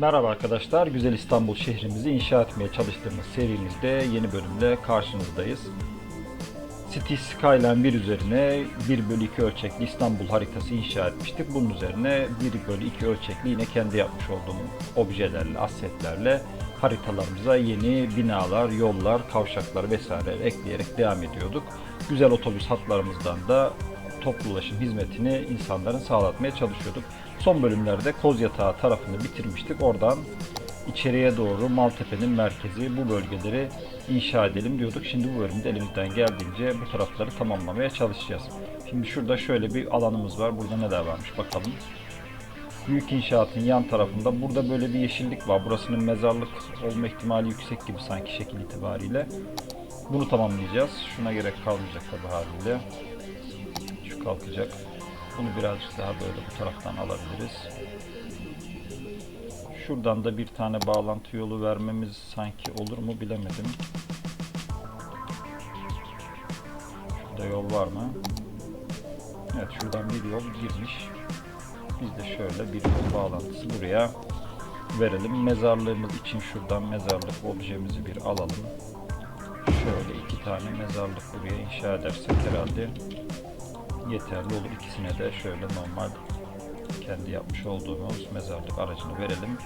Merhaba arkadaşlar, Güzel İstanbul şehrimizi inşa etmeye çalıştığımız serimizde yeni bölümle karşınızdayız. City Skyline 1 üzerine 1 bölü 2 ölçekli İstanbul haritası inşa etmiştik. Bunun üzerine 1 bölü 2 ölçekli yine kendi yapmış olduğum objelerle, assetlerle haritalarımıza yeni binalar, yollar, kavşaklar vesaire ekleyerek devam ediyorduk. Güzel otobüs hatlarımızdan da toplu ulaşım hizmetini insanların sağlatmaya çalışıyorduk. Son bölümlerde Kozyatağı tarafını bitirmiştik. Oradan içeriye doğru Maltepe'nin merkezi bu bölgeleri inşa edelim diyorduk. Şimdi bu bölümde elimizden geldiğince bu tarafları tamamlamaya çalışacağız. Şimdi şurada şöyle bir alanımız var. Burada neler varmış bakalım. Büyük inşaatın yan tarafında burada böyle bir yeşillik var. Burasının mezarlık olma ihtimali yüksek gibi sanki şekil itibariyle. Bunu tamamlayacağız. Şuna gerek kalmayacak tabi haliyle. Şu kalkacak. Bunu birazcık daha böyle bu taraftan alabiliriz. Şuradan da bir tane bağlantı yolu vermemiz sanki olur mu bilemedim. Şurada yol var mı? Evet şuradan bir yol girmiş. Biz de şöyle bir yol bağlantısı buraya verelim. Mezarlığımız için şuradan mezarlık objemizi bir alalım. Şöyle iki tane mezarlık buraya inşa edersek herhalde yeterli olur. İkisine de şöyle normal kendi yapmış olduğumuz mezarlık aracını verelim.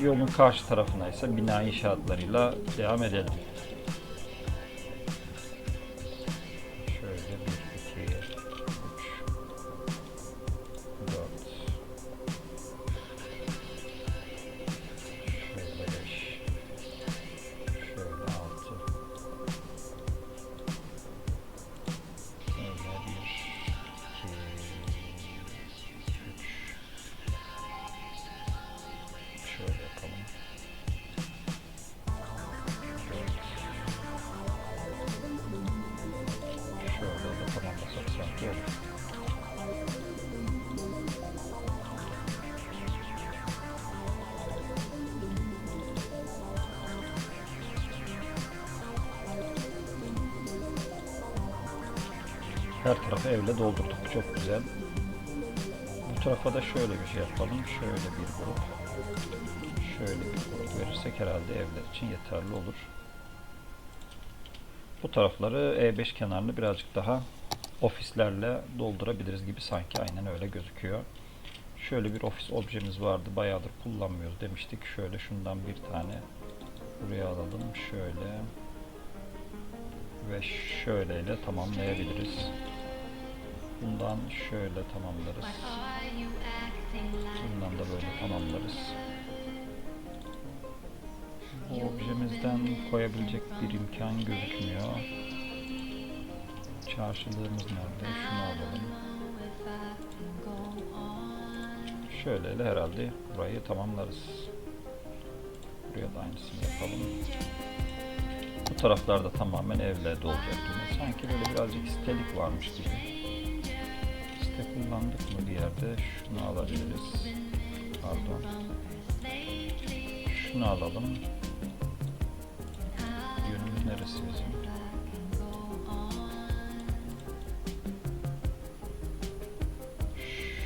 Yolun karşı tarafına ise bina inşaatlarıyla devam edelim. Evle doldurduk. Çok güzel. Bu tarafa da şöyle bir şey yapalım. Şöyle bir grup. Şöyle bir grup verirsek herhalde evler için yeterli olur. Bu tarafları E5 kenarını birazcık daha ofislerle doldurabiliriz gibi sanki aynen öyle gözüküyor. Şöyle bir ofis objemiz vardı. Bayağıdır kullanmıyoruz demiştik. Şöyle şundan bir tane buraya alalım. Şöyle ve şöyleyle tamamlayabiliriz. Bundan şöyle tamamlarız. Bundan da böyle tamamlarız. Bu objemizden koyabilecek bir imkan gözükmüyor. Çarşılığımız nerede? Şunu alalım. Şöyleyle herhalde burayı tamamlarız. Buraya da aynısını yapalım. Bu taraflarda tamamen evle dolacak yine. Sanki böyle birazcık sitelik varmış gibi. Site kullandık mı bir yerde? Şunu alabiliriz. Pardon. Şunu alalım. Yönümüz neresi bizim?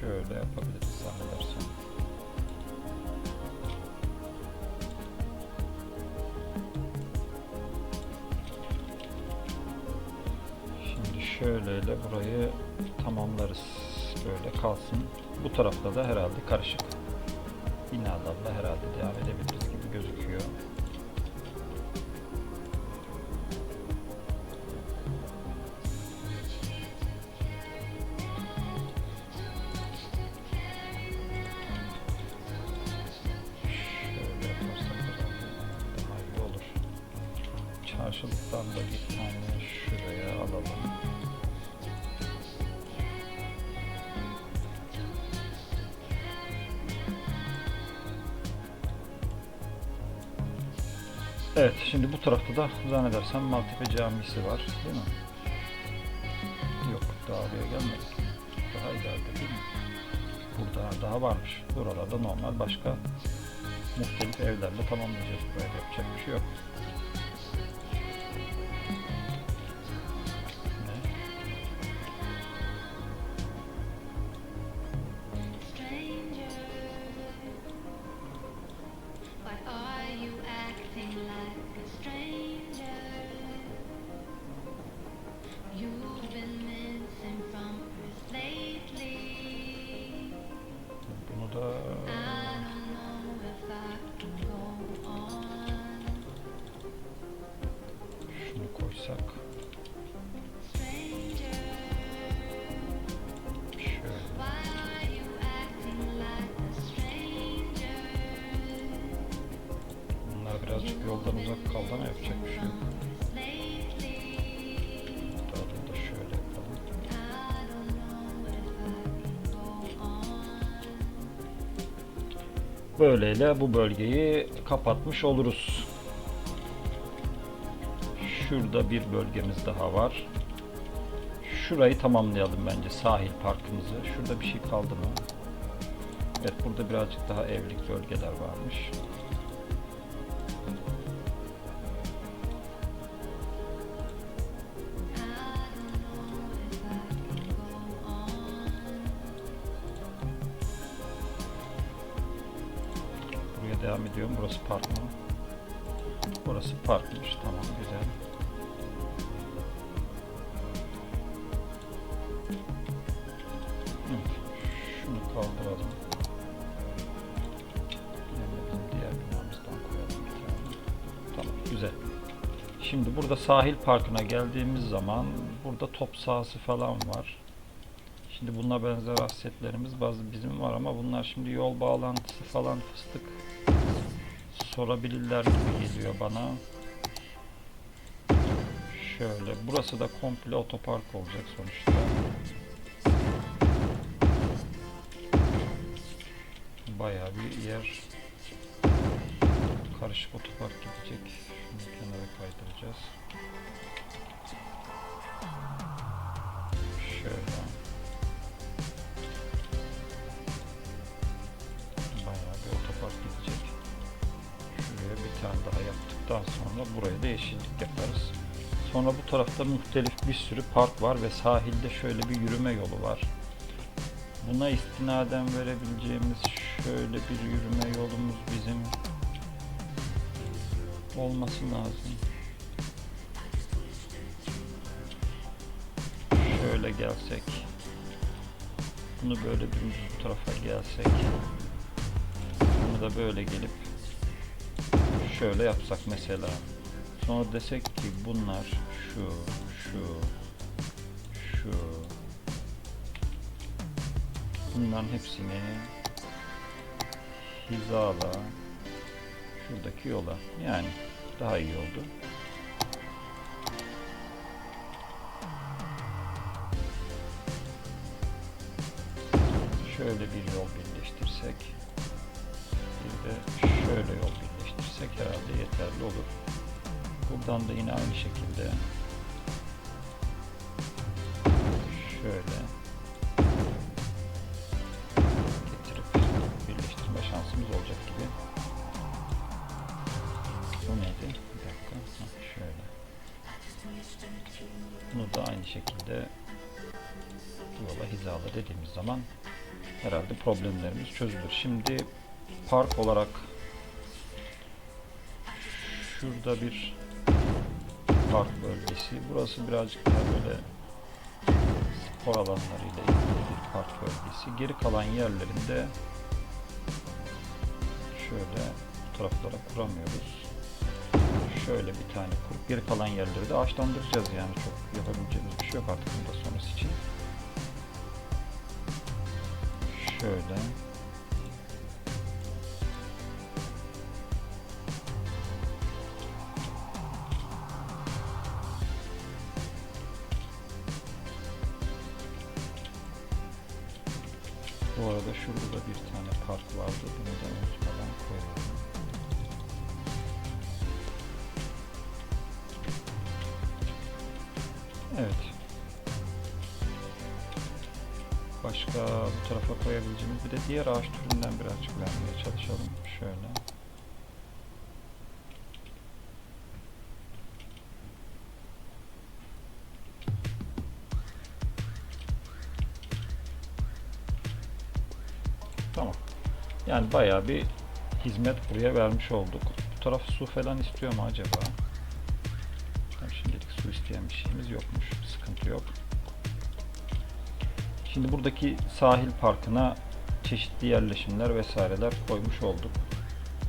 Şöyle yapabiliriz şöyleyle burayı tamamlarız. Böyle kalsın. Bu tarafta da herhalde karışık binalarla herhalde devam edebiliriz gibi gözüküyor. Çarşılıktan da bir tane şuraya alalım. Evet, şimdi bu tarafta da zannedersem Maltepe Camisi var, değil mi? Yok, daha oraya gelmedik. Daha ileride değil mi? Burada daha varmış. Buralarda normal başka muhtelif evlerle tamamlayacağız. Böyle yapacak bir şey yok. Böyleyle bu bölgeyi kapatmış oluruz. Şurada bir bölgemiz daha var. Şurayı tamamlayalım bence sahil parkımızı. Şurada bir şey kaldı mı? Evet burada birazcık daha evlilik bölgeler varmış. Devam ediyorum. Burası park mı? Burası parkmış. Tamam güzel. Şunu kaldıralım. Bizim diğer binamızdan koyalım. Tamam güzel. Şimdi burada sahil parkına geldiğimiz zaman burada top sahası falan var. Şimdi buna benzer assetlerimiz bazı bizim var ama bunlar şimdi yol bağlantısı falan fıstık sorabilirler gibi geliyor bana. Şöyle burası da komple otopark olacak sonuçta. Bayağı bir yer karışık otopark gidecek. Şunu kenara kaydıracağız. Tane daha yaptıktan sonra buraya da yeşillik yaparız. Sonra bu tarafta muhtelif bir sürü park var ve sahilde şöyle bir yürüme yolu var. Buna istinaden verebileceğimiz şöyle bir yürüme yolumuz bizim olması lazım. Şöyle gelsek. Bunu böyle bu tarafa gelsek. Bunu da böyle gelip şöyle yapsak mesela. Sonra desek ki bunlar şu, şu, şu. Bunların hepsini hizala şuradaki yola. Yani daha iyi oldu. Şöyle bir yol birleştirsek bir de şöyle yol birleştirsek herhalde yeterli olur. Buradan da yine aynı şekilde şöyle getirip birleştirme şansımız olacak gibi. Bu neydi? Bir dakika. Ha, şöyle. Bunu da aynı şekilde bu yola hizalı dediğimiz zaman herhalde problemlerimiz çözülür. Şimdi park olarak şurada bir park bölgesi. Burası birazcık daha böyle spor alanlarıyla ilgili bir park bölgesi. Geri kalan yerlerinde şöyle bu taraflara kuramıyoruz. Şöyle bir tane kurup geri kalan yerleri de ağaçlandıracağız yani çok yapabileceğimiz bir şey yok artık bundan sonrası için. Şöyle. Evet. Başka bu tarafa koyabileceğimiz bir de diğer ağaç türünden birazcık vermeye çalışalım. Şöyle. Tamam. Yani bayağı bir hizmet buraya vermiş olduk. Bu taraf su falan istiyor mu acaba? isteyen bir şeyimiz yokmuş. Sıkıntı yok. Şimdi buradaki sahil parkına çeşitli yerleşimler vesaireler koymuş olduk.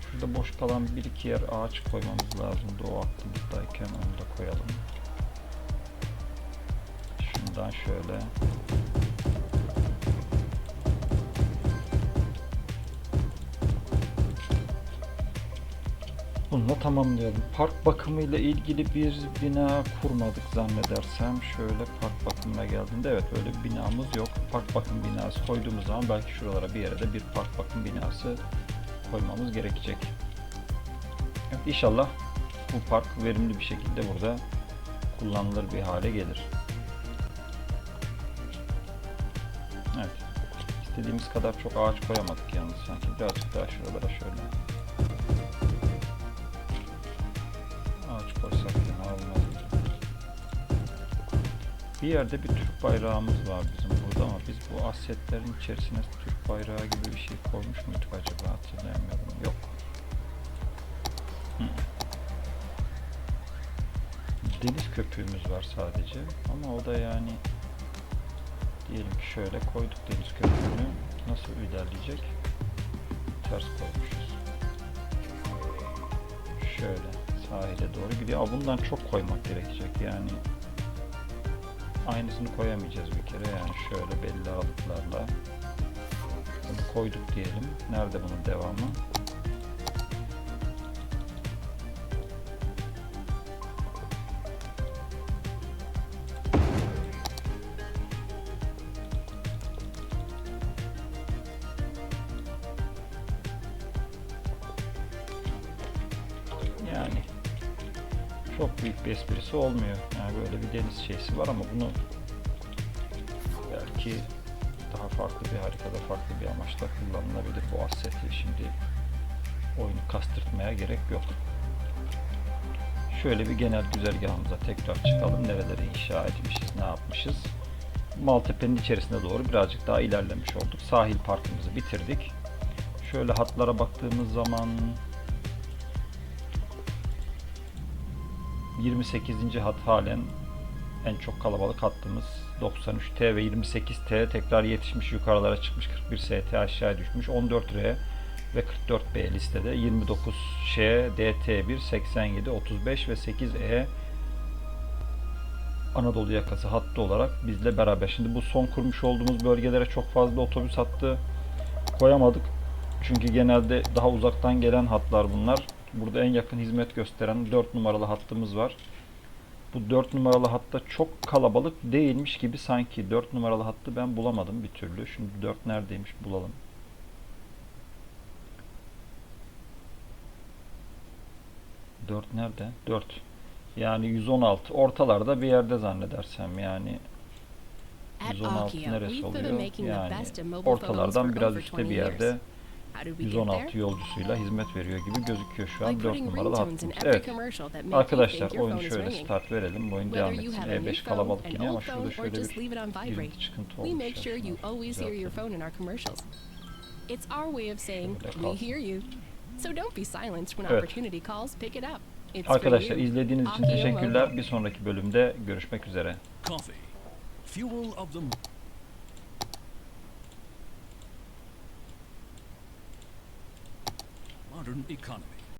Şurada boş kalan bir iki yer ağaç koymamız lazım. O aklımızdayken onu da koyalım. Şundan şöyle Bununla tamamlayalım. Park bakımıyla ilgili bir bina kurmadık zannedersem. Şöyle park bakımına geldiğinde evet öyle bir binamız yok. Park bakım binası koyduğumuz zaman belki şuralara bir yere de bir park bakım binası koymamız gerekecek. Evet, inşallah bu park verimli bir şekilde burada kullanılır bir hale gelir. Evet. İstediğimiz kadar çok ağaç koyamadık yalnız sanki. Birazcık daha şuralara şöyle. Bir yerde bir Türk bayrağımız var bizim burada ama biz bu asetlerin içerisine Türk bayrağı gibi bir şey koymuş muyduk acaba hatırlayamıyorum. Yok. Hı. Deniz köpüğümüz var sadece ama o da yani diyelim ki şöyle koyduk deniz köpüğünü nasıl ilerleyecek? Ters koymuşuz. Şöyle sahile doğru gidiyor. Ama bundan çok koymak gerekecek yani. Aynısını koyamayacağız bir kere yani şöyle belli aralıklarla. Bunu koyduk diyelim. Nerede bunun devamı? Yani çok büyük bir esprisi olmuyor. Yani böyle bir deniz şeysi var ama bunu belki daha farklı bir harikada farklı bir amaçla kullanılabilir bu asseti. Şimdi oyunu kastırtmaya gerek yok. Şöyle bir genel güzergahımıza tekrar çıkalım. Nerelere inşa etmişiz, ne yapmışız. Maltepe'nin içerisine doğru birazcık daha ilerlemiş olduk. Sahil parkımızı bitirdik. Şöyle hatlara baktığımız zaman 28. hat halen en çok kalabalık hattımız 93T ve 28T tekrar yetişmiş yukarılara çıkmış 41 ST aşağıya düşmüş 14R ve 44B listede 29Ş DT1 87 35 ve 8E Anadolu yakası hattı olarak bizle beraber. Şimdi bu son kurmuş olduğumuz bölgelere çok fazla otobüs hattı koyamadık. Çünkü genelde daha uzaktan gelen hatlar bunlar. Burada en yakın hizmet gösteren 4 numaralı hattımız var. Bu 4 numaralı hatta çok kalabalık değilmiş gibi sanki. 4 numaralı hattı ben bulamadım bir türlü. Şimdi 4 neredeymiş bulalım. Dört nerede? 4. Yani 116. Ortalarda bir yerde zannedersem yani. At 116 Akio, neresi oluyor? Yani ortalardan biraz üstte 20 bir yerde How did we get 116 there? yolcusuyla hizmet veriyor gibi gözüküyor şu an 4 putting numaralı hattımız. every Evet. Arkadaşlar oyun is şöyle start verelim. Oyun Whether devam you etsin. have a new E5 phone, kalabalık yine ama şurada or şöyle just bir leave it on vibrate, girinti çıkıntı we olmuş. make sure you aslında. always hear your Düzeltelim. phone in our commercials. It's our way of saying we hear you. So don't be silenced when opportunity calls. Pick it up. It's Arkadaşlar izlediğiniz için teşekkürler. Bir sonraki bölümde görüşmek üzere. Coffee. Fuel of the modern economy.